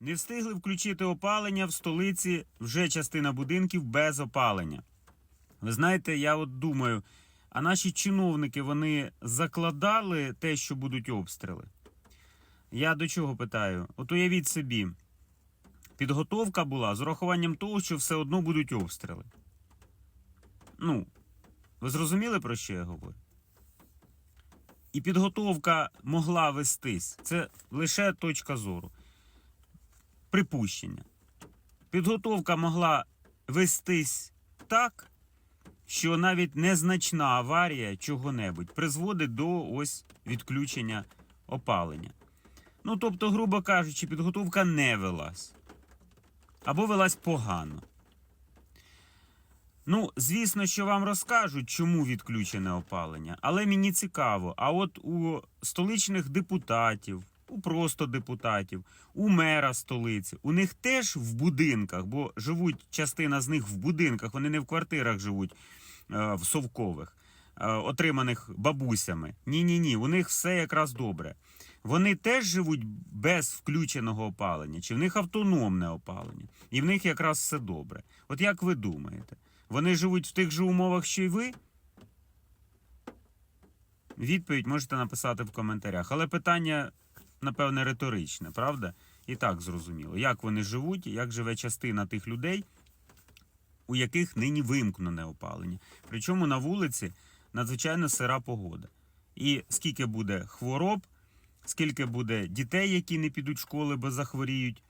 Не встигли включити опалення в столиці вже частина будинків без опалення. Ви знаєте, я от думаю, а наші чиновники вони закладали те, що будуть обстріли. Я до чого питаю? От уявіть собі, підготовка була з урахуванням того, що все одно будуть обстріли. Ну, ви зрозуміли, про що я говорю? І підготовка могла вестись. Це лише точка зору. Припущення. Підготовка могла вестись так, що навіть незначна аварія чого-небудь призводить до ось відключення опалення. Ну, тобто, грубо кажучи, підготовка не велась. Або велась погано. Ну, звісно, що вам розкажуть, чому відключене опалення, але мені цікаво. А от у столичних депутатів, просто депутатів, у мера столиці, у них теж в будинках, бо живуть частина з них в будинках, вони не в квартирах живуть е, в совкових, е, отриманих бабусями. Ні, ні, ні, у них все якраз добре. Вони теж живуть без включеного опалення, чи в них автономне опалення, і в них якраз все добре. От як ви думаєте? Вони живуть в тих же умовах, що й ви? Відповідь можете написати в коментарях. Але питання, напевне, риторичне, правда? І так зрозуміло. Як вони живуть, як живе частина тих людей, у яких нині вимкнене опалення. Причому на вулиці надзвичайно сира погода. І скільки буде хвороб, скільки буде дітей, які не підуть в школи, бо захворіють,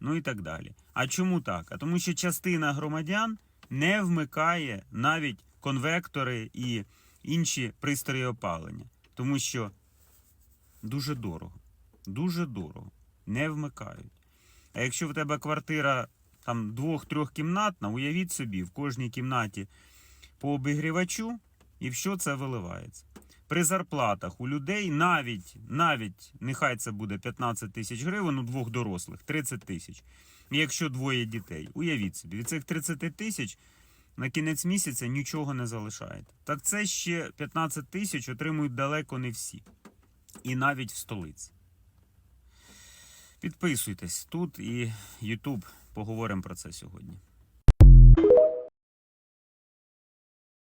ну і так далі. А чому так? А тому що частина громадян не вмикає навіть конвектори і інші пристрої опалення, тому що дуже дорого. Дуже дорого. Не вмикають. А якщо в тебе квартира там двох-трьохкімнатна, уявіть собі, в кожній кімнаті по обігрівачу, і в що це виливається. При зарплатах у людей навіть, навіть нехай це буде 15 тисяч гривень у двох дорослих, 30 тисяч. Якщо двоє дітей, уявіть собі, від цих 30 тисяч на кінець місяця нічого не залишаєте. Так це ще 15 тисяч отримують далеко не всі. І навіть в столиці. Підписуйтесь тут і YouTube. Поговоримо про це сьогодні.